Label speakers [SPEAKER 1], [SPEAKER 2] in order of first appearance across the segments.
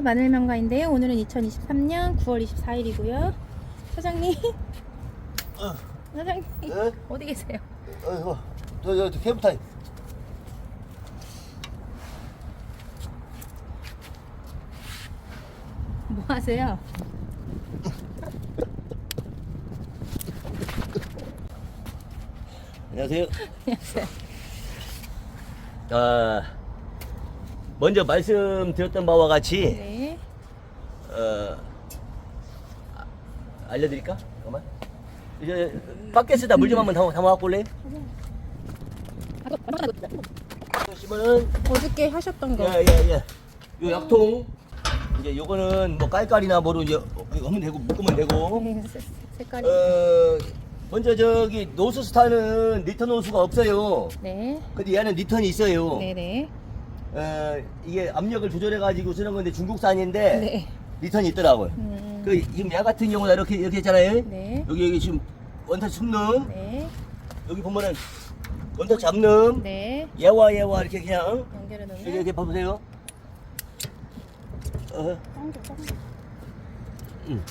[SPEAKER 1] 안녕하세요. 마늘명가인데요. 오늘은 2023년 9월 24일이고요. 사장님,
[SPEAKER 2] 어,
[SPEAKER 1] 사장님
[SPEAKER 2] 네?
[SPEAKER 1] 어디 계세요?
[SPEAKER 2] 어, 이거, 저, 저, 저 캠프 타임.
[SPEAKER 1] 뭐 하세요?
[SPEAKER 2] 안녕하세요.
[SPEAKER 1] 안녕하세요.
[SPEAKER 2] 아, 먼저 말씀드렸던 바와 같이,
[SPEAKER 1] 네.
[SPEAKER 2] 어, 아, 알려드릴까? 잠깐만. 이제, 바켓에다 물 좀 한번 담아, 담아갖고 올래? 보시면은,
[SPEAKER 1] 어저께 하셨던 거.
[SPEAKER 2] 예, 예, 예. 요 약통, 이제 요거는 뭐 깔깔이나 뭐로 이제 하면 되고, 묶으면 되고,
[SPEAKER 1] 네, 색- 색깔이.
[SPEAKER 2] 어, 먼저 저기 노스 스타는 니턴 호수가 없어요.
[SPEAKER 1] 네.
[SPEAKER 2] 근데 얘는 니턴이 있어요.
[SPEAKER 1] 네네.
[SPEAKER 2] 어, 이게 압력을 조절해가지고 쓰는 건데 중국산인데
[SPEAKER 1] 네.
[SPEAKER 2] 니턴이 있더라고요.
[SPEAKER 1] 음.
[SPEAKER 2] 그 지금 얘 같은 경우는 이렇게 이렇게 했잖아요.
[SPEAKER 1] 네.
[SPEAKER 2] 여기 여기 지금 원터치 숨는
[SPEAKER 1] 네.
[SPEAKER 2] 여기 보면은 원터치 잡는
[SPEAKER 1] 네.
[SPEAKER 2] 얘와 얘와 이렇게 그냥
[SPEAKER 1] 연결해
[SPEAKER 2] 이렇게,
[SPEAKER 1] 놓으면.
[SPEAKER 2] 이렇게 봐보세요. 어, 음.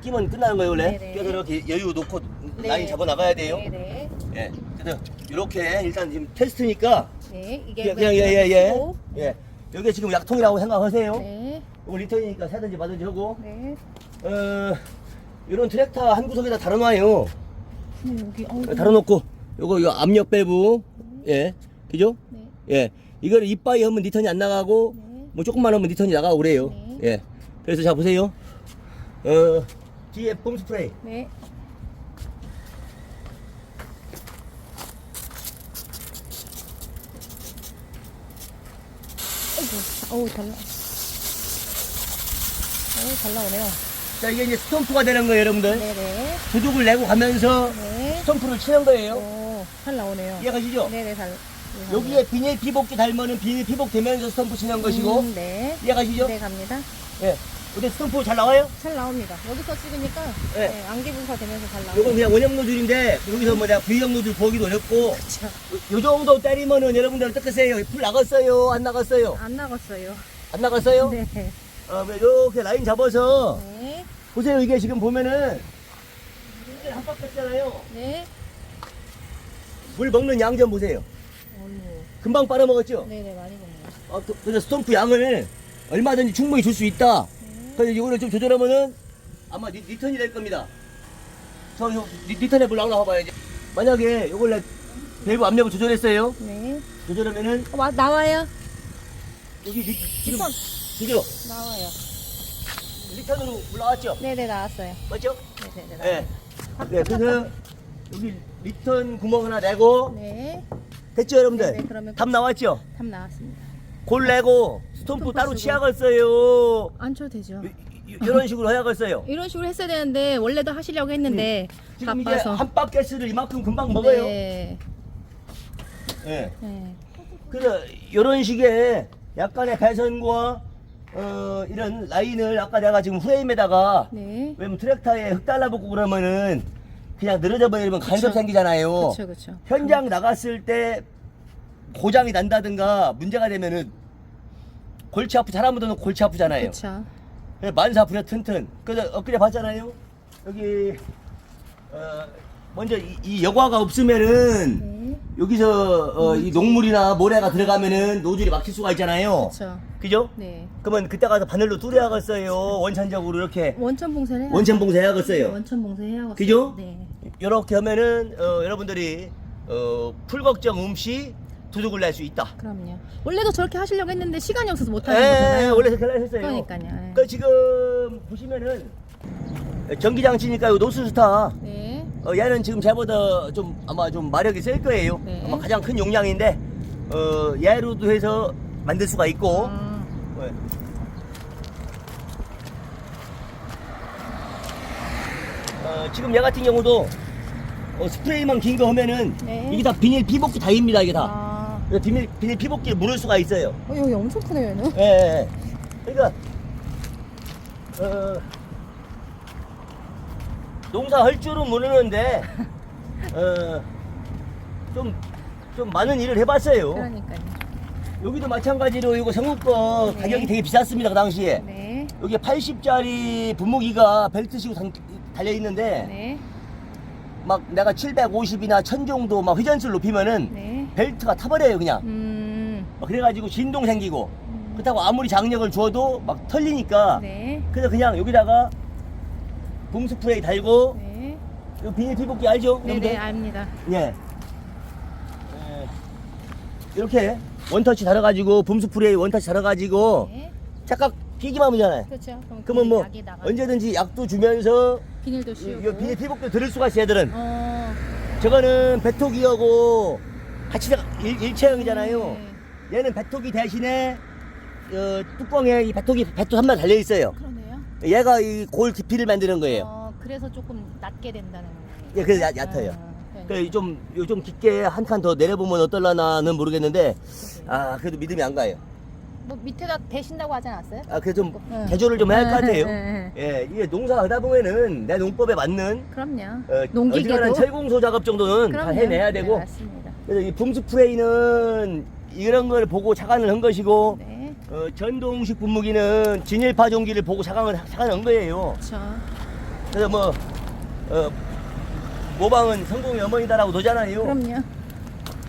[SPEAKER 2] 끼면 끝나는 거예요 원래.
[SPEAKER 1] 네네.
[SPEAKER 2] 그래서 이렇게 여유 놓고
[SPEAKER 1] 네.
[SPEAKER 2] 라인 잡아 나가야 돼요.
[SPEAKER 1] 네네.
[SPEAKER 2] 예. 그래서 이렇게 일단 지금 테스트니까
[SPEAKER 1] 네. 이게
[SPEAKER 2] 그냥 예예 예.
[SPEAKER 1] 고
[SPEAKER 2] 예. 여기 지금 약통이라고 생각하세요.
[SPEAKER 1] 네.
[SPEAKER 2] 이거 리턴이니까 사든지 마든지 하고
[SPEAKER 1] 네.
[SPEAKER 2] 어 이런 트랙터 한 구석에다 달아놔요.
[SPEAKER 1] 음, 여기 어.
[SPEAKER 2] 달아놓고 요거 요 압력 배부 예 그죠?
[SPEAKER 1] 네.
[SPEAKER 2] 예 이거를 이빠이 하면 리턴이 안 나가고
[SPEAKER 1] 네.
[SPEAKER 2] 뭐 조금만 하면 리턴이 나가고 그래요.
[SPEAKER 1] 네.
[SPEAKER 2] 예 그래서 자 보세요. 어 뒤에 폼 스프레이
[SPEAKER 1] 네. 어우, 잘 나. 어우, 잘 나오네요.
[SPEAKER 2] 자 이게 이제 스톰프가 되는 거예요 여러분들.
[SPEAKER 1] 네네.
[SPEAKER 2] 두둑을 내고 가면서
[SPEAKER 1] 네.
[SPEAKER 2] 스톰프를 치는 거예요.
[SPEAKER 1] 오, 잘 나오네요.
[SPEAKER 2] 이해가시죠?
[SPEAKER 1] 네네, 잘. 네,
[SPEAKER 2] 여기에 비닐 피복기 달면은 비닐 피복 되면서 스톰프 치는 것이고
[SPEAKER 1] 음, 네.
[SPEAKER 2] 이해가시죠?
[SPEAKER 1] 네, 갑니다.
[SPEAKER 2] 예. 근데 스톰프 잘 나와요?
[SPEAKER 1] 잘 나옵니다. 여기서 찍으니까
[SPEAKER 2] 네.
[SPEAKER 1] 네, 안개 분사 되면서 잘 나와요.
[SPEAKER 2] 요건 그냥 원형 노즐인데 여기서 뭐 내가 V형 노즐 보기도 어렵고
[SPEAKER 1] 그쵸.
[SPEAKER 2] 요 정도 때리면은 여러분들 어떻겠어요? 풀 나갔어요? 안 나갔어요?
[SPEAKER 1] 안 나갔어요.
[SPEAKER 2] 안 나갔어요?
[SPEAKER 1] 네.
[SPEAKER 2] 어, 뭐 이렇게 라인 잡아서
[SPEAKER 1] 네.
[SPEAKER 2] 보세요. 이게 지금 보면은 이게 한 바퀴잖아요.
[SPEAKER 1] 네.
[SPEAKER 2] 물 먹는 양 좀 보세요.
[SPEAKER 1] 어휴.
[SPEAKER 2] 금방 빨아먹었죠?
[SPEAKER 1] 네네, 많이 먹네요.
[SPEAKER 2] 어, 그- 그래서 스톰프 양을 얼마든지 충분히 줄 수 있다.
[SPEAKER 1] 네.
[SPEAKER 2] 그래서 이거를 좀 조절하면은 아마 리, 리턴이 될 겁니다. 저 요, 리, 리턴 해보려고 나와봐야지. 만약에 이걸 내 밸브 압력을 조절했어요.
[SPEAKER 1] 네.
[SPEAKER 2] 조절하면은
[SPEAKER 1] 어, 와, 나와요.
[SPEAKER 2] 여기 리, 지금
[SPEAKER 1] 리턴.
[SPEAKER 2] 그죠?
[SPEAKER 1] 나와요.
[SPEAKER 2] 리턴으로 올라왔죠?
[SPEAKER 1] 네네, 나왔어요.
[SPEAKER 2] 맞죠?
[SPEAKER 1] 네네네.
[SPEAKER 2] 네. 네, 그래서 여기 리턴 구멍 하나 내고
[SPEAKER 1] 네.
[SPEAKER 2] 됐죠, 여러분들?
[SPEAKER 1] 네, 네, 그러면
[SPEAKER 2] 답 나왔죠?
[SPEAKER 1] 답 나왔습니다.
[SPEAKER 2] 골 내고 스톰프
[SPEAKER 1] 스톰프
[SPEAKER 2] 따로
[SPEAKER 1] 쓰고.
[SPEAKER 2] 치약을 써요.
[SPEAKER 1] 안 쳐도 되죠.
[SPEAKER 2] 이런 식으로 허약을 써요.
[SPEAKER 1] 이런 식으로 했어야 되는데 원래도 하시려고 했는데
[SPEAKER 2] 지금
[SPEAKER 1] 바빠서.
[SPEAKER 2] 이제 한 바켓을 이만큼 금방 먹어요.
[SPEAKER 1] 네.
[SPEAKER 2] 네.
[SPEAKER 1] 네.
[SPEAKER 2] 그래서 이런 식의 약간의 개선과 어, 이런 라인을 아까 내가 지금 프레임에다가
[SPEAKER 1] 네.
[SPEAKER 2] 왜냐면 트랙터에 흙 달라붙고 그러면은 그냥 늘어져 버리면 간섭
[SPEAKER 1] 그쵸.
[SPEAKER 2] 생기잖아요.
[SPEAKER 1] 그렇죠, 그렇죠.
[SPEAKER 2] 현장 나갔을 때 고장이 난다든가 문제가 되면은 골치 아프 사람들은 골치 아프잖아요.
[SPEAKER 1] 그렇죠.
[SPEAKER 2] 만사 부려 튼튼. 그래서 엊그제 봤잖아요. 여기 어, 먼저 이, 이 여과가 없으면은
[SPEAKER 1] 네.
[SPEAKER 2] 여기서 어, 이 녹물이나 모래가 들어가면은 노즐이 막힐 수가 있잖아요.
[SPEAKER 1] 그렇죠.
[SPEAKER 2] 그죠?
[SPEAKER 1] 네.
[SPEAKER 2] 그러면 그때 가서 바늘로 뚫어야겠어요. 원천적으로 이렇게
[SPEAKER 1] 원천 봉쇄를 해야
[SPEAKER 2] 원천 봉쇄해야겠어요.
[SPEAKER 1] 원천 봉쇄 해야겠어요.
[SPEAKER 2] 그죠?
[SPEAKER 1] 네.
[SPEAKER 2] 이렇게 하면은 어, 여러분들이 어, 풀 걱정 없이 두둑을 낼 수 있다.
[SPEAKER 1] 그럼요. 원래도 저렇게 하시려고 했는데 시간이 없어서 못 하는
[SPEAKER 2] 예,
[SPEAKER 1] 거잖아요.
[SPEAKER 2] 원래 그렇게 했어요.
[SPEAKER 1] 그러니까요. 예.
[SPEAKER 2] 그 지금 보시면은 전기 장치니까 요 노스스타
[SPEAKER 1] 네.
[SPEAKER 2] 어, 얘는 지금 쟤보다 좀 아마 좀 마력이 셀 거예요.
[SPEAKER 1] 네.
[SPEAKER 2] 아마 가장 큰 용량인데 어, 얘로도 해서 만들 수가 있고
[SPEAKER 1] 아,
[SPEAKER 2] 네. 어, 지금 얘 같은 경우도 어, 스프레이만 긴 거 하면은
[SPEAKER 1] 네.
[SPEAKER 2] 이게 다 비닐 피복기 다입니다 이게 다.
[SPEAKER 1] 아.
[SPEAKER 2] 비닐 비닐 피복기를 물을 수가 있어요.
[SPEAKER 1] 어, 여기 엄청 크네요, 얘는.
[SPEAKER 2] 예, 예. 그러니까 어, 농사할 줄은 모르는데 어, 좀, 좀 많은 일을 해봤어요.
[SPEAKER 1] 그러니까요.
[SPEAKER 2] 여기도 마찬가지로 이거 성우 거
[SPEAKER 1] 네.
[SPEAKER 2] 가격이 되게 비쌌습니다 그 당시에.
[SPEAKER 1] 네.
[SPEAKER 2] 여기 80짜리 분무기가 벨트 시고 달려 있는데
[SPEAKER 1] 네.
[SPEAKER 2] 막 내가 750이나 1000 정도 막 회전수를 높이면은
[SPEAKER 1] 네.
[SPEAKER 2] 벨트가 타버려요 그냥.
[SPEAKER 1] 음.
[SPEAKER 2] 막 그래가지고 진동 생기고 그렇다고 아무리 장력을 줘도 막 털리니까
[SPEAKER 1] 네.
[SPEAKER 2] 그래서 그냥 여기다가 붐 스프레이 달고
[SPEAKER 1] 네.
[SPEAKER 2] 이 비닐 피복기 알죠?
[SPEAKER 1] 네,
[SPEAKER 2] 여러분들?
[SPEAKER 1] 네, 압니다.
[SPEAKER 2] 예. 예. 이렇게 원터치 달아가지고 붐 스프레이 원터치 달아가지고
[SPEAKER 1] 네.
[SPEAKER 2] 착각 피기만 하면 되잖아요.
[SPEAKER 1] 그렇죠. 그럼
[SPEAKER 2] 그러면 뭐 언제든지 약도 주면서
[SPEAKER 1] 비닐도
[SPEAKER 2] 이,
[SPEAKER 1] 씌우고.
[SPEAKER 2] 이 비닐 피복도 들을 수가 있어요, 얘들은.
[SPEAKER 1] 어.
[SPEAKER 2] 저거는 배토기하고 같이 다 일, 일체형이잖아요.
[SPEAKER 1] 네.
[SPEAKER 2] 얘는 배토기 대신에 어, 뚜껑에 이 배토기 배토 한번 달려 있어요.
[SPEAKER 1] 그러네요.
[SPEAKER 2] 얘가 이 골 깊이를 만드는 거예요.
[SPEAKER 1] 어, 그래서 조금 낮게 된다는.
[SPEAKER 2] 예, 그래서 얕- 얕아요.
[SPEAKER 1] 아,
[SPEAKER 2] 그래 좀, 요좀 깊게 한 칸 더 내려보면 어떨라나는 모르겠는데, 아, 그래도 믿음이 안 가요.
[SPEAKER 1] 뭐 밑에다 대신다고 하지 않았어요?
[SPEAKER 2] 아, 그래서 좀
[SPEAKER 1] 응.
[SPEAKER 2] 개조를 좀 해야 할 것 같아요.
[SPEAKER 1] 응, 응,
[SPEAKER 2] 예, 이게 농사가 하다 보면은 내 농법에 맞는
[SPEAKER 1] 그럼요.
[SPEAKER 2] 어,
[SPEAKER 1] 농기계도
[SPEAKER 2] 철공소 작업 정도는 다
[SPEAKER 1] 그럼요.
[SPEAKER 2] 해내야 되고,
[SPEAKER 1] 네, 맞습니다.
[SPEAKER 2] 그래서 이 붐스프레이는 이런 걸 보고 착안을 한 것이고,
[SPEAKER 1] 네.
[SPEAKER 2] 어, 전동식 분무기는 진일파 종기를 보고 착안을, 착안한 거예요.
[SPEAKER 1] 그렇죠.
[SPEAKER 2] 그래서 뭐, 어, 모방은 성공의 어머니다라고 도잖아요.
[SPEAKER 1] 그럼요.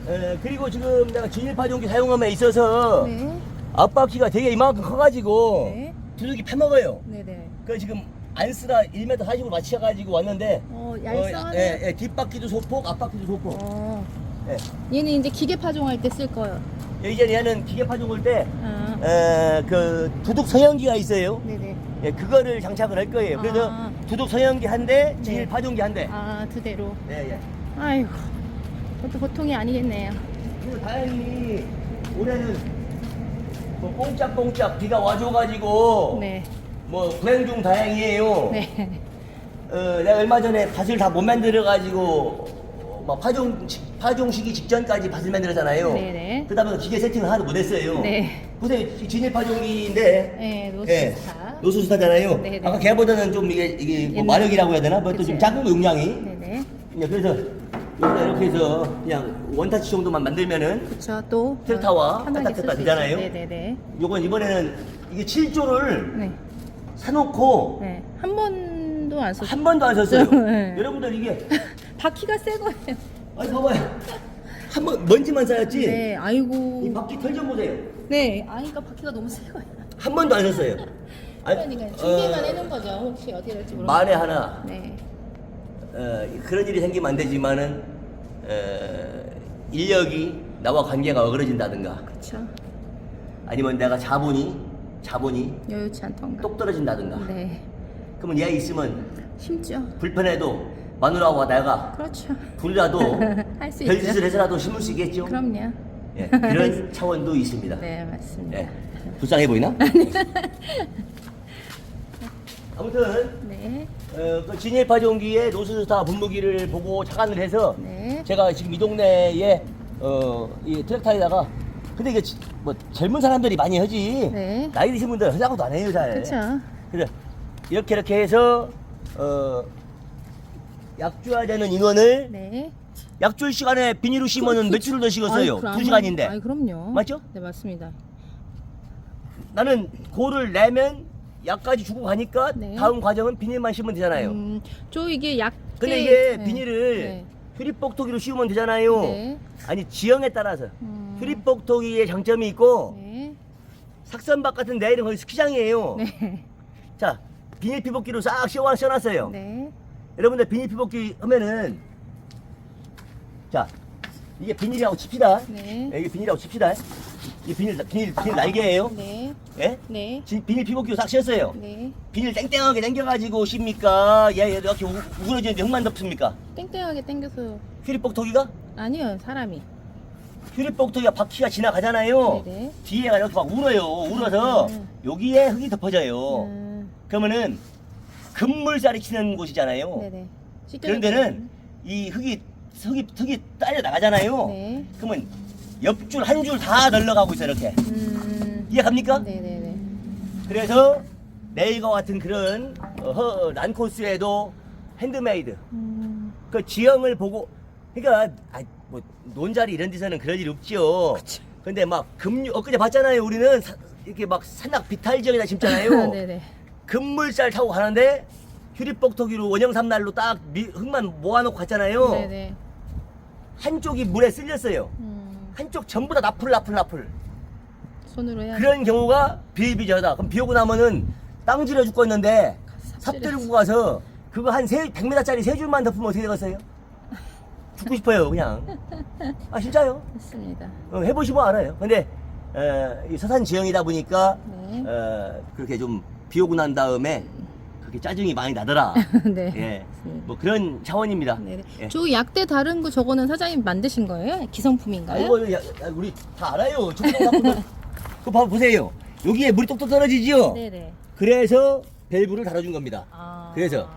[SPEAKER 2] 에, 그리고 지금 내가 진일파 종기 사용함에 있어서
[SPEAKER 1] 네.
[SPEAKER 2] 앞바퀴가 되게 이만큼 커가지고
[SPEAKER 1] 네.
[SPEAKER 2] 두둑이 파먹어요.
[SPEAKER 1] 네, 네.
[SPEAKER 2] 그래서 지금 안 쓰다 1m 40으로 맞춰가지고 왔는데
[SPEAKER 1] 어,
[SPEAKER 2] 어,
[SPEAKER 1] 얄쌍하네.
[SPEAKER 2] 예, 예, 뒷바퀴도 소폭, 앞바퀴도 소폭.
[SPEAKER 1] 어.
[SPEAKER 2] 예.
[SPEAKER 1] 얘는 이제 기계 파종할 때 쓸 거예요.
[SPEAKER 2] 이제 얘는 기계 파종 올 때,
[SPEAKER 1] 아.
[SPEAKER 2] 에, 그 두둑 성형기가 있어요.
[SPEAKER 1] 네네.
[SPEAKER 2] 예, 그거를 장착을 할 거예요. 그래서
[SPEAKER 1] 아.
[SPEAKER 2] 두둑 성형기 한 대,
[SPEAKER 1] 네.
[SPEAKER 2] 진일 파종기 한 대.
[SPEAKER 1] 아, 두 대로.
[SPEAKER 2] 예, 예.
[SPEAKER 1] 아이고. 그것도 보통이 아니겠네요.
[SPEAKER 2] 그리고 다행히 올해는 뭐 뽕짝뽕짝 비가 와줘가지고
[SPEAKER 1] 네.
[SPEAKER 2] 뭐 불행 중 다행이에요.
[SPEAKER 1] 네.
[SPEAKER 2] 어, 내가 얼마 전에 밭을 다 못 만들어가지고 막 파종 파종 시기 직전까지 밭을 만들었잖아요.
[SPEAKER 1] 네네.
[SPEAKER 2] 그다음에 기계 세팅을 하나도 못했어요.
[SPEAKER 1] 네.
[SPEAKER 2] 근데 진일 파종기인데
[SPEAKER 1] 네,
[SPEAKER 2] 예,
[SPEAKER 1] 노스스타.
[SPEAKER 2] 노수스타잖아요.
[SPEAKER 1] 네네.
[SPEAKER 2] 아까 걔보다는 좀 이게 이게 뭐
[SPEAKER 1] 옛날-
[SPEAKER 2] 마력이라고 해야 되나? 뭐또 좀
[SPEAKER 1] 그치.
[SPEAKER 2] 작은 거 용량이.
[SPEAKER 1] 네네.
[SPEAKER 2] 예, 그래서 여기다 이렇게 해서 그냥 원타치 정도만 만들면은
[SPEAKER 1] 그쵸, 또.
[SPEAKER 2] 트랙타와
[SPEAKER 1] 어, 편하게 쓸수
[SPEAKER 2] 되잖아요.
[SPEAKER 1] 네네네.
[SPEAKER 2] 요건 이번에는 이게 7조를
[SPEAKER 1] 네.
[SPEAKER 2] 사놓고
[SPEAKER 1] 네. 한 번도 안 썼어요.
[SPEAKER 2] 한 번도 안 썼어요.
[SPEAKER 1] 네.
[SPEAKER 2] 여러분들 이게
[SPEAKER 1] 바퀴가 새 거예요.
[SPEAKER 2] 아니 봐봐요. 한 번 먼지만 쌓였지.
[SPEAKER 1] 네, 아이고.
[SPEAKER 2] 이 바퀴 털 좀 보세요.
[SPEAKER 1] 네, 아이가 바퀴가 너무 새 거예요.
[SPEAKER 2] 한 번도 안 썼어요. 아니,
[SPEAKER 1] 그러니까 준비만
[SPEAKER 2] 어,
[SPEAKER 1] 해놓은 거죠. 혹시 어디 갈지 모르고.
[SPEAKER 2] 만에 하나
[SPEAKER 1] 네.
[SPEAKER 2] 어, 그런 일이 생기면 안 되지만은 어, 인력이 나와 관계가 어그러진다든가
[SPEAKER 1] 그쵸.
[SPEAKER 2] 아니면 내가 자본이 자본이
[SPEAKER 1] 여유치 않던가.
[SPEAKER 2] 똑 떨어진다든가
[SPEAKER 1] 네.
[SPEAKER 2] 그러면 얘 있으면
[SPEAKER 1] 심죠.
[SPEAKER 2] 불편해도 마누라와 내가
[SPEAKER 1] 그렇죠.
[SPEAKER 2] 둘이라도
[SPEAKER 1] 할수
[SPEAKER 2] 별짓을
[SPEAKER 1] 있죠.
[SPEAKER 2] 해서라도 심을 수 있겠죠.
[SPEAKER 1] 그럼요.
[SPEAKER 2] 예, 그런 차원도 있습니다.
[SPEAKER 1] 네, 맞습니다.
[SPEAKER 2] 예, 불쌍해 보이나? 아무튼
[SPEAKER 1] 네.
[SPEAKER 2] 어, 그 진일 파종기에 노스스타 분무기를 보고 착안을 해서
[SPEAKER 1] 네.
[SPEAKER 2] 제가 지금 이 동네에 어, 이 트랙터에다가 근데 이게 지- 뭐 젊은 사람들이 많이 하지
[SPEAKER 1] 네.
[SPEAKER 2] 나이 드신 분들 하자고도 안 해요 잘.
[SPEAKER 1] 그렇죠.
[SPEAKER 2] 그래서 이렇게 이렇게 해서 어, 약주해야 되는 인원을
[SPEAKER 1] 네.
[SPEAKER 2] 약줄 시간에 비닐로 씌우면 몇 줄을 더 씌웠어요?
[SPEAKER 1] 아이, 그럼.
[SPEAKER 2] 두 시간인데.
[SPEAKER 1] 아이, 그럼요.
[SPEAKER 2] 맞죠?
[SPEAKER 1] 네, 맞습니다.
[SPEAKER 2] 나는 고를 내면 약까지 주고 가니까
[SPEAKER 1] 네.
[SPEAKER 2] 다음 과정은 비닐만 씌우면 되잖아요.
[SPEAKER 1] 음, 저 이게 약.
[SPEAKER 2] 근데 이게
[SPEAKER 1] 네.
[SPEAKER 2] 비닐을
[SPEAKER 1] 네.
[SPEAKER 2] 휴립복토기로 씌우면 되잖아요.
[SPEAKER 1] 네.
[SPEAKER 2] 아니 지형에 따라서
[SPEAKER 1] 음.
[SPEAKER 2] 휴립복토기의 장점이 있고
[SPEAKER 1] 네.
[SPEAKER 2] 삭선박 같은 내일은 거기 스키장이에요.
[SPEAKER 1] 네.
[SPEAKER 2] 자 비닐 피복기로 싹 씌워 씌워놨어요.
[SPEAKER 1] 네.
[SPEAKER 2] 여러분들 비닐 피복기 하면은 자 이게 비닐이라고 칩시다.
[SPEAKER 1] 네.
[SPEAKER 2] 이게 비닐이라고 칩시다. 이 비닐 비닐 비닐 날개예요.
[SPEAKER 1] 네.
[SPEAKER 2] 예?
[SPEAKER 1] 네.
[SPEAKER 2] 지- 비닐 피복기로 싹 씌웠어요.
[SPEAKER 1] 네.
[SPEAKER 2] 비닐 땡땡하게 당겨가지고 씹니까? 얘, 얘 이렇게 우- 우그러지는데 흙만 덮습니까?
[SPEAKER 1] 땡땡하게 당겨서
[SPEAKER 2] 휴립복토기가?
[SPEAKER 1] 아니요 사람이.
[SPEAKER 2] 휴립복토기가 바퀴가 지나가잖아요.
[SPEAKER 1] 네네.
[SPEAKER 2] 뒤에가 이렇게 막 울어요. 울어서
[SPEAKER 1] 음.
[SPEAKER 2] 여기에 흙이 덮어져요.
[SPEAKER 1] 음,
[SPEAKER 2] 그러면은 금물살이 치는 곳이잖아요.
[SPEAKER 1] 네네.
[SPEAKER 2] 그런 데는 이 흙이 흙이 흙이 딸려 나가잖아요.
[SPEAKER 1] 네.
[SPEAKER 2] 그러면 옆줄 한 줄 다 널러가고 있어 요 이렇게.
[SPEAKER 1] 음.
[SPEAKER 2] 이해갑니까?
[SPEAKER 1] 네네네.
[SPEAKER 2] 그래서 내일과 같은 그런 어, 허- 란코스에도 핸드메이드 그 지형을 보고 그러니까 아, 뭐 논자리 이런 데서는 그럴 일 없지요. 근데 막 금류 엊그제 봤잖아요. 우리는 사- 이렇게 막 산낙 비탈 지역에다 심잖아요.
[SPEAKER 1] 네네.
[SPEAKER 2] 금물살 타고 가는데 휴리복토기로 원형삼 날로 딱 미- 흙만 모아놓고 갔잖아요.
[SPEAKER 1] 네네.
[SPEAKER 2] 한쪽이 물에 쓸렸어요.
[SPEAKER 1] 음,
[SPEAKER 2] 한쪽 전부 다 나풀 나풀 나풀.
[SPEAKER 1] 손으로 해야
[SPEAKER 2] 그런 경우가 비일비재하다. 그럼 비 오고 나면은 땅 질러 죽겠는데 삽 들고 가서 그거 한 세, 100m짜리 세 줄만 덮으면 어떻게 되겠어요? 죽고 싶어요, 그냥. 아, 진짜요?
[SPEAKER 1] 했습니다.
[SPEAKER 2] 어, 해보시면 알아요. 근데, 어, 이 서산 지형이다 보니까,
[SPEAKER 1] 네.
[SPEAKER 2] 어, 그렇게 좀 비 오고 난 다음에 그렇게 짜증이 많이 나더라.
[SPEAKER 1] 네.
[SPEAKER 2] 예. 뭐 그런 차원입니다.
[SPEAKER 1] 네네.
[SPEAKER 2] 예.
[SPEAKER 1] 저 약대 다른 거 저거는 사장님 만드신 거예요?
[SPEAKER 2] 아,
[SPEAKER 1] 기성품인가요?
[SPEAKER 2] 야, 야, 우리 다 알아요. 그거 봐 보세요. 여기에 물이 똑똑 떨어지지요.
[SPEAKER 1] 네네.
[SPEAKER 2] 그래서 밸브를 달아준 겁니다.
[SPEAKER 1] 아.
[SPEAKER 2] 그래서?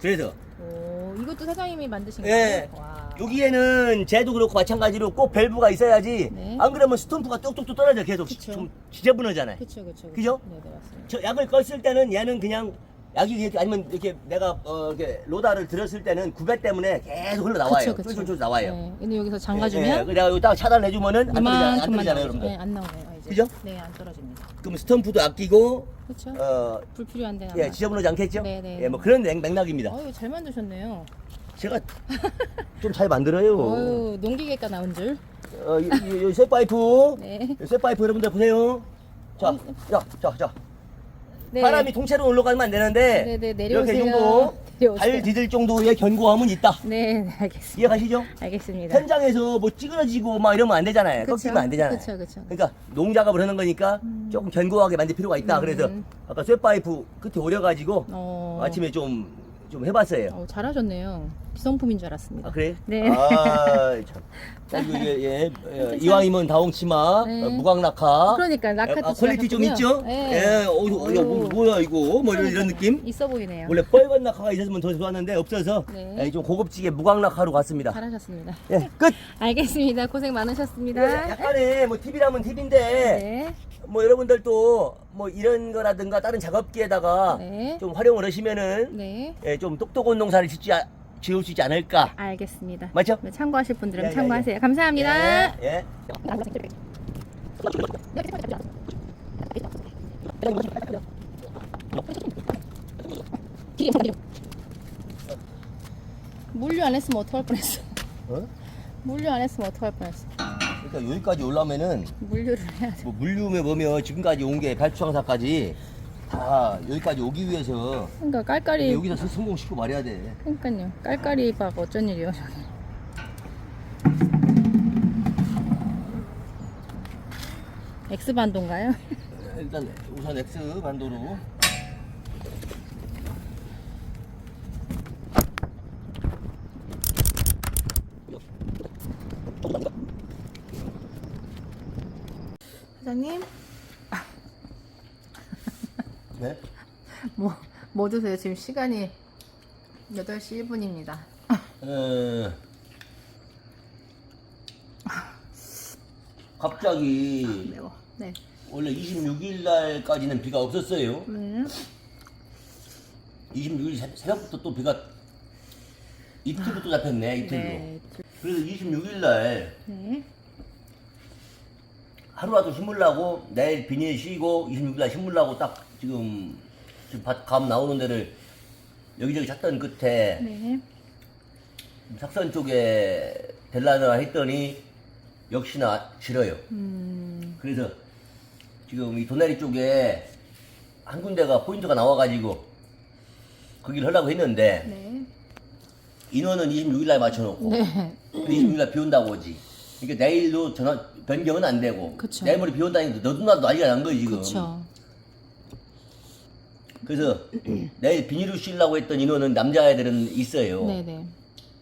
[SPEAKER 2] 그래서
[SPEAKER 1] 오, 이것도 사장님이 만드신
[SPEAKER 2] 예.
[SPEAKER 1] 거예요? 와.
[SPEAKER 2] 여기에는 쟤도 그렇고 마찬가지로 꼭 밸브가 있어야지.
[SPEAKER 1] 네.
[SPEAKER 2] 안 그러면 스톰프가 똑똑똑 떨어져 계속
[SPEAKER 1] 그쵸.
[SPEAKER 2] 좀 지저분하잖아요.
[SPEAKER 1] 그쵸 그쵸.
[SPEAKER 2] 그죠?
[SPEAKER 1] 네 네 맞습니다.
[SPEAKER 2] 저 약을 껐을 때는 얘는 그냥 약이 이렇게 아니면 이렇게 내가 어 이렇게 로다를 들었을 때는 구배 때문에 계속 흘러 나와요.
[SPEAKER 1] 그쵸, 그쵸.
[SPEAKER 2] 쫄쫄쫄 나와요.
[SPEAKER 1] 네. 근데 여기서
[SPEAKER 2] 예,
[SPEAKER 1] 장가주면
[SPEAKER 2] 예. 내가 여기 딱 차단해주면은 안 떨어지잖아요, 안
[SPEAKER 1] 이만큼만
[SPEAKER 2] 떨어지잖아요,
[SPEAKER 1] 나오죠.
[SPEAKER 2] 여러분들.
[SPEAKER 1] 네, 안 나오네요. 이제.
[SPEAKER 2] 그죠?
[SPEAKER 1] 네, 안 떨어집니다.
[SPEAKER 2] 그럼 스톰프도 아끼고
[SPEAKER 1] 그렇죠.
[SPEAKER 2] 어
[SPEAKER 1] 불필요한데.
[SPEAKER 2] 예, 지저분하지 않겠죠?
[SPEAKER 1] 네, 네.
[SPEAKER 2] 예, 뭐 그런 맥, 맥락입니다.
[SPEAKER 1] 어유 잘 만드셨네요.
[SPEAKER 2] 제가 좀 잘 만들어요.
[SPEAKER 1] 어유 농기계가 나온 줄.
[SPEAKER 2] 어, 이, 이, 이 쇠파이프.
[SPEAKER 1] 네.
[SPEAKER 2] 이 쇠파이프 여러분들 보세요. 자, 자, 자, 자.
[SPEAKER 1] 네.
[SPEAKER 2] 바람이 통째로 올라가면 안 되는데
[SPEAKER 1] 네, 네,
[SPEAKER 2] 이렇게
[SPEAKER 1] 내려오세요.
[SPEAKER 2] 정도
[SPEAKER 1] 내려오세요.
[SPEAKER 2] 발 디딜 정도의 견고함은 있다.
[SPEAKER 1] 네, 네, 알겠습니다.
[SPEAKER 2] 이해가시죠?
[SPEAKER 1] 알겠습니다.
[SPEAKER 2] 현장에서 뭐 찌그러지고 막 이러면 안 되잖아요.
[SPEAKER 1] 그쵸?
[SPEAKER 2] 꺾이면 안 되잖아요.
[SPEAKER 1] 그쵸, 그쵸.
[SPEAKER 2] 러니까 농작업을 하는 거니까 조금 견고하게 만들 필요가 있다.
[SPEAKER 1] 음.
[SPEAKER 2] 그래서 아까 쇠파이프 끝에 오려가지고
[SPEAKER 1] 어.
[SPEAKER 2] 아침에 좀, 좀 해봤어요.
[SPEAKER 1] 어, 잘하셨네요. 기성품인 줄 알았습니다.
[SPEAKER 2] 아 그래?
[SPEAKER 1] 네.
[SPEAKER 2] 아 참. 자, 이거 예, 예, 예, 이왕이면 다홍치마,
[SPEAKER 1] 네.
[SPEAKER 2] 어, 무광낙하.
[SPEAKER 1] 그러니까 낙하도
[SPEAKER 2] 아, 퀄리티 좀. 있죠?
[SPEAKER 1] 네.
[SPEAKER 2] 예, 어, 이거, 이거 뭐. 뭐야 이거? 뭐 이런, 이런 느낌?
[SPEAKER 1] 있어 보이네요.
[SPEAKER 2] 원래 빨간 낙하가 있었으면 더 좋았는데 없어서
[SPEAKER 1] 네.
[SPEAKER 2] 예, 좀 고급지게 무광낙하로 갔습니다.
[SPEAKER 1] 잘하셨습니다.
[SPEAKER 2] 예, 끝.
[SPEAKER 1] 알겠습니다. 고생 많으셨습니다.
[SPEAKER 2] 약간의 뭐 팁이라면 팁인데
[SPEAKER 1] 네.
[SPEAKER 2] 뭐 여러분들도 뭐 이런 거라든가 다른 작업기에다가
[SPEAKER 1] 네.
[SPEAKER 2] 좀 활용을 하시면은
[SPEAKER 1] 네.
[SPEAKER 2] 예, 좀 똑똑한 농사를 짓지 아- 지을 수 있지 않을까?
[SPEAKER 1] 알겠습니다.
[SPEAKER 2] 맞죠?
[SPEAKER 1] 네, 참고하실 분들은
[SPEAKER 2] 예, 예,
[SPEAKER 1] 참고하세요. 감사합니다.
[SPEAKER 2] 예. 예.
[SPEAKER 1] 물류 안 했으면 어떡할 뻔했어.
[SPEAKER 2] 어?
[SPEAKER 1] 물류 안 했으면 어떡할 뻔했어.
[SPEAKER 2] 그러니까 여기까지 올라오면은
[SPEAKER 1] 물류를 해야 돼.
[SPEAKER 2] 뭐 물류에 보면 지금까지 온게 갈추장사까지 다 여기까지 오기 위해서
[SPEAKER 1] 그러니까 깔깔이
[SPEAKER 2] 여기서 서- 성공시키고 말해야 돼.
[SPEAKER 1] 그러니까요. 깔깔이 박 어쩐 일이요, 저기. X 반도인가요?
[SPEAKER 2] 일단 우선 X 반도로
[SPEAKER 1] 사장님,
[SPEAKER 2] 네.
[SPEAKER 1] 뭐, 뭐 드세요? 지금 시간이 8시 1분입니다.
[SPEAKER 2] 어, 갑자기
[SPEAKER 1] 매워. 네.
[SPEAKER 2] 원래 26일 날까지는 비가 없었어요.
[SPEAKER 1] 네.
[SPEAKER 2] 26일 새- 새벽부터 또 비가 이틀로 또 잡혔네 이틀로.
[SPEAKER 1] 네.
[SPEAKER 2] 그래서 26일 날
[SPEAKER 1] 네.
[SPEAKER 2] 하루라도 심으려고 내일 비닐 쉬고 26일 날 심으려고 딱 지금 지금 밭 감 나오는 데를 여기저기 찾던 끝에
[SPEAKER 1] 네.
[SPEAKER 2] sak선 쪽에 될라나 했더니 역시나 싫어요.
[SPEAKER 1] 음,
[SPEAKER 2] 그래서 지금 이 도내리 쪽에 한 군데가 포인트가 나와가지고 거기를 하려고 했는데
[SPEAKER 1] 네.
[SPEAKER 2] 인원은 26일 날 맞춰놓고
[SPEAKER 1] 네.
[SPEAKER 2] 26일 날비 온다고 오지. 그러니까 내일도 전화 변경은 안 되고
[SPEAKER 1] 그쵸.
[SPEAKER 2] 내일 모레 비 온다니까 너도 나도 난리가 난 거지 지금.
[SPEAKER 1] 그쵸.
[SPEAKER 2] 그래서 내일 비닐을 씌려고 했던 인원은 남자애들은 있어요.
[SPEAKER 1] 네네.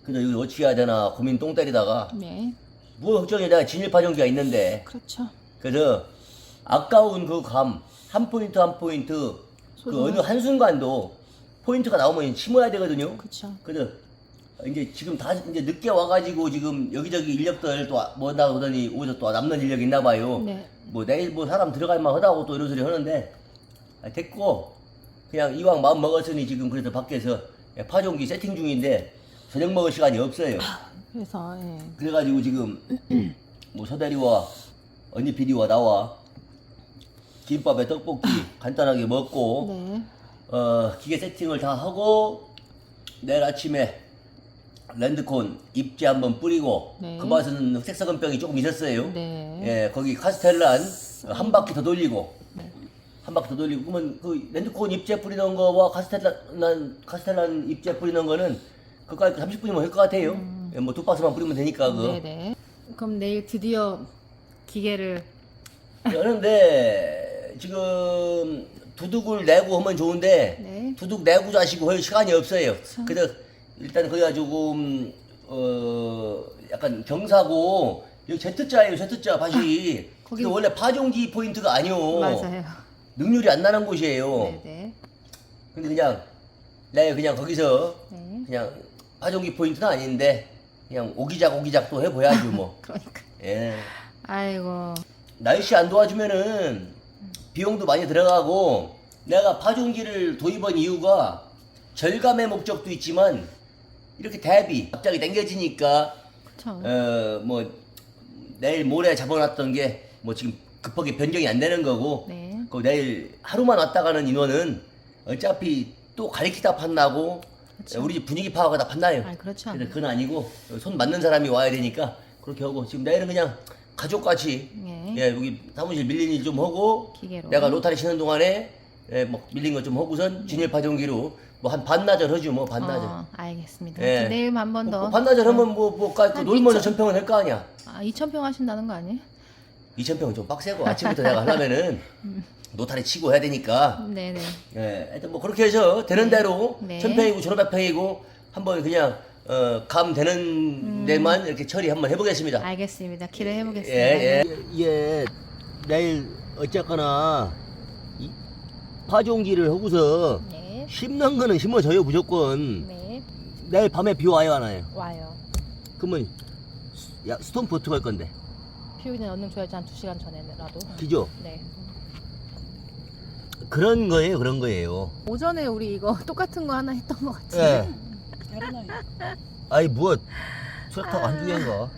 [SPEAKER 2] 그래서 여기 어찌 해야 되나 고민 똥 때리다가
[SPEAKER 1] 네.
[SPEAKER 2] 뭐 걱정이 내가 진일 파종기가 있는데
[SPEAKER 1] 그렇죠.
[SPEAKER 2] 그래서 아까운 그 감 한 포인트 한 포인트 그
[SPEAKER 1] 소중한-
[SPEAKER 2] 어느 한 순간도 포인트가 나오면 심어야 되거든요.
[SPEAKER 1] 그쵸.
[SPEAKER 2] 그래서 이제 지금 다 이제 늦게 와가지고 지금 여기저기 인력들 또 뭐다 보더니 오서 또 남는 인력 있나 봐요.
[SPEAKER 1] 네.
[SPEAKER 2] 뭐 내일 뭐 사람 들어갈 만 하다고 또 이런 소리 하는데 아, 됐고 그냥 이왕 마음 먹었으니 지금 그래서 밖에서 파종기 세팅 중인데 저녁 먹을 시간이 없어요.
[SPEAKER 1] 그래서, 예.
[SPEAKER 2] 그래가지고 지금 뭐 서대리와 언니 PD와 나와 김밥에 떡볶이 간단하게 먹고
[SPEAKER 1] 네.
[SPEAKER 2] 어, 기계 세팅을 다 하고 내일 아침에 랜드콘 입지 한번 뿌리고
[SPEAKER 1] 네.
[SPEAKER 2] 그 맛은 색소금병이 조금 있었어요.
[SPEAKER 1] 네.
[SPEAKER 2] 예, 거기 카스텔란 한 바퀴 더 돌리고
[SPEAKER 1] 네.
[SPEAKER 2] 한 바퀴 더 돌리고 그러면 그 랜드콘 입제 뿌리는 거와 카스텔란 카스텔란 입제 뿌리는 거는 그까지 30분이면 될 것 같아요. 예, 뭐두 박스만 뿌리면 되니까 그.
[SPEAKER 1] 음. 네네. 그럼 내일 드디어 기계를
[SPEAKER 2] 그런데 지금 두둑을 내고 하면 좋은데
[SPEAKER 1] 네.
[SPEAKER 2] 두둑 내고 자시고 할 시간이 없어요. 그래서 일단 거기가 조금 어 약간 경사고 여기 Z자예요 Z자 밭이.
[SPEAKER 1] 거기-
[SPEAKER 2] 근데 원래 파종기 포인트가 아니요.
[SPEAKER 1] 맞아요.
[SPEAKER 2] 능률이 안 나는 곳이에요.
[SPEAKER 1] 네네.
[SPEAKER 2] 근데 그냥 내 그냥 거기서
[SPEAKER 1] 네.
[SPEAKER 2] 그냥 파종기 포인트는 아닌데 그냥 오기작 오기작 또 해봐야지 뭐.
[SPEAKER 1] 그러니까.
[SPEAKER 2] 예.
[SPEAKER 1] 아이고.
[SPEAKER 2] 날씨 안 도와주면은 비용도 많이 들어가고 내가 파종기를 도입한 이유가 절감의 목적도 있지만 이렇게 대비 갑자기 당겨지니까. 어 뭐 내일 모레 잡아놨던 게 뭐 지금 급하게 변경이 안 되는 거고
[SPEAKER 1] 네.
[SPEAKER 2] 그 내일 하루만 왔다 가는 인원은 어차피 또 가리키다 판다고
[SPEAKER 1] 그쵸.
[SPEAKER 2] 우리 집 분위기 파악하 다 판다요.
[SPEAKER 1] 아 그렇죠.
[SPEAKER 2] 근데 그건 아니고 손 맞는 사람이 와야 되니까 그렇게 하고 지금 내일은 그냥 가족같이
[SPEAKER 1] 네.
[SPEAKER 2] 예 여기 사무실 밀린 일 좀 하고
[SPEAKER 1] 기계로.
[SPEAKER 2] 내가 로타리 치는 동안에 예, 뭐 밀린 것 좀 하고선 진일 파종기로 뭐 한 반나절 하죠 뭐 반나절
[SPEAKER 1] 어, 알겠습니다.
[SPEAKER 2] 예.
[SPEAKER 1] 내일 한 번 더.
[SPEAKER 2] 뭐 반나절 하면 뭐뭐
[SPEAKER 1] 한
[SPEAKER 2] 놀면서
[SPEAKER 1] 이천-
[SPEAKER 2] 전평은 할 거 아니야
[SPEAKER 1] 아 2천 평 하신다는 거 아니에요?
[SPEAKER 2] 2천평은 좀 빡세고 아침부터 내가 하려면은 노타리 치고 해야 되니까
[SPEAKER 1] 네네.
[SPEAKER 2] 예 하여튼 뭐 그렇게 해서 되는 대로
[SPEAKER 1] 네.
[SPEAKER 2] 천평이고 졸업학평이고 한번 그냥 어, 감 되는
[SPEAKER 1] 음.
[SPEAKER 2] 데만 이렇게 처리 한번 해보겠습니다
[SPEAKER 1] 알겠습니다. 기대해 보겠습니다.
[SPEAKER 2] 예, 예. 이게 내일 어쨌거나 이 파종기를 하고서
[SPEAKER 1] 네.
[SPEAKER 2] 심는 거는 심어줘요 무조건.
[SPEAKER 1] 네.
[SPEAKER 2] 내일 밤에 비 와요 안 와요?
[SPEAKER 1] 와요.
[SPEAKER 2] 그러면 스- 야 스톰 보트 갈 건데
[SPEAKER 1] 비 전에 얼른 줘야지 한 2시간 전에라도.
[SPEAKER 2] 기죠?
[SPEAKER 1] 네.
[SPEAKER 2] 그런 거예요 그런 거예요.
[SPEAKER 1] 오전에 우리 이거 똑같은 거 하나 했던 것 같은데.
[SPEAKER 2] 예. 아이 뭐 수락 타고 안 중요한가?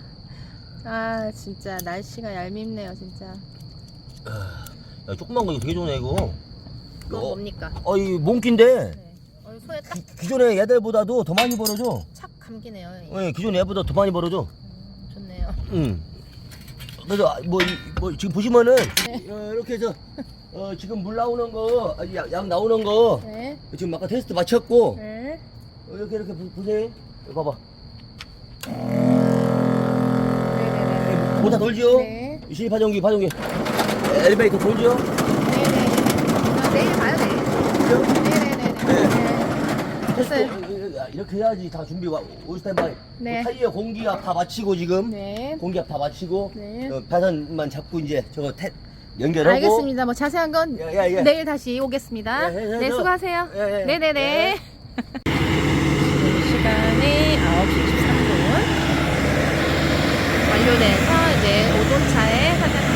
[SPEAKER 1] 아 진짜 날씨가 얄밉네요 진짜.
[SPEAKER 2] 야 조그만 거 이거 되게 좋네 이거.
[SPEAKER 1] 그건
[SPEAKER 2] 어,
[SPEAKER 1] 뭡니까?
[SPEAKER 2] 어 이 몽키인데
[SPEAKER 1] 네. 어, 손에 딱착
[SPEAKER 2] 기, 기존의 얘들보다도 더 많이 벌어줘.
[SPEAKER 1] 감기네요.
[SPEAKER 2] 예, 기존 얘보다 더 많이 벌어줘.
[SPEAKER 1] 음, 좋네요.
[SPEAKER 2] 응. 그래서 아, 뭐, 이- 뭐 지금 보시면은
[SPEAKER 1] 네.
[SPEAKER 2] 어, 이렇게 해서 어, 지금 물 나오는 거, 아니, 약, 약 나오는 거
[SPEAKER 1] 네.
[SPEAKER 2] 지금 아까 테스트 마쳤고
[SPEAKER 1] 네.
[SPEAKER 2] 어, 이렇게 이렇게 보, 보세요. 이거 봐봐.
[SPEAKER 1] 네네네.
[SPEAKER 2] 보다 돌죠?
[SPEAKER 1] 네.
[SPEAKER 2] 실 파종기 파종기 엘리베이터 돌죠?
[SPEAKER 1] 내일 봐요 내일. 네네네. 네. 됐어요.
[SPEAKER 2] 테스트 어, 이렇게 해야지 다 준비 와 올 스탠바이.
[SPEAKER 1] 네.
[SPEAKER 2] 뭐 타이어 공기압 다 마치고 지금
[SPEAKER 1] 네.
[SPEAKER 2] 공기압 다 마치고
[SPEAKER 1] 네.
[SPEAKER 2] 어, 배선만 잡고 이제 저거 태, 연결하고
[SPEAKER 1] 알겠습니다. 뭐 자세한 건
[SPEAKER 2] 예, 예, 예.
[SPEAKER 1] 내일 다시 오겠습니다.
[SPEAKER 2] 예, 예, 예,
[SPEAKER 1] 네,
[SPEAKER 2] 저-
[SPEAKER 1] 수고하세요.
[SPEAKER 2] 예, 예.
[SPEAKER 1] 네네네. 시간이 9시 23분. 완료돼서 이제 오돈차에 사장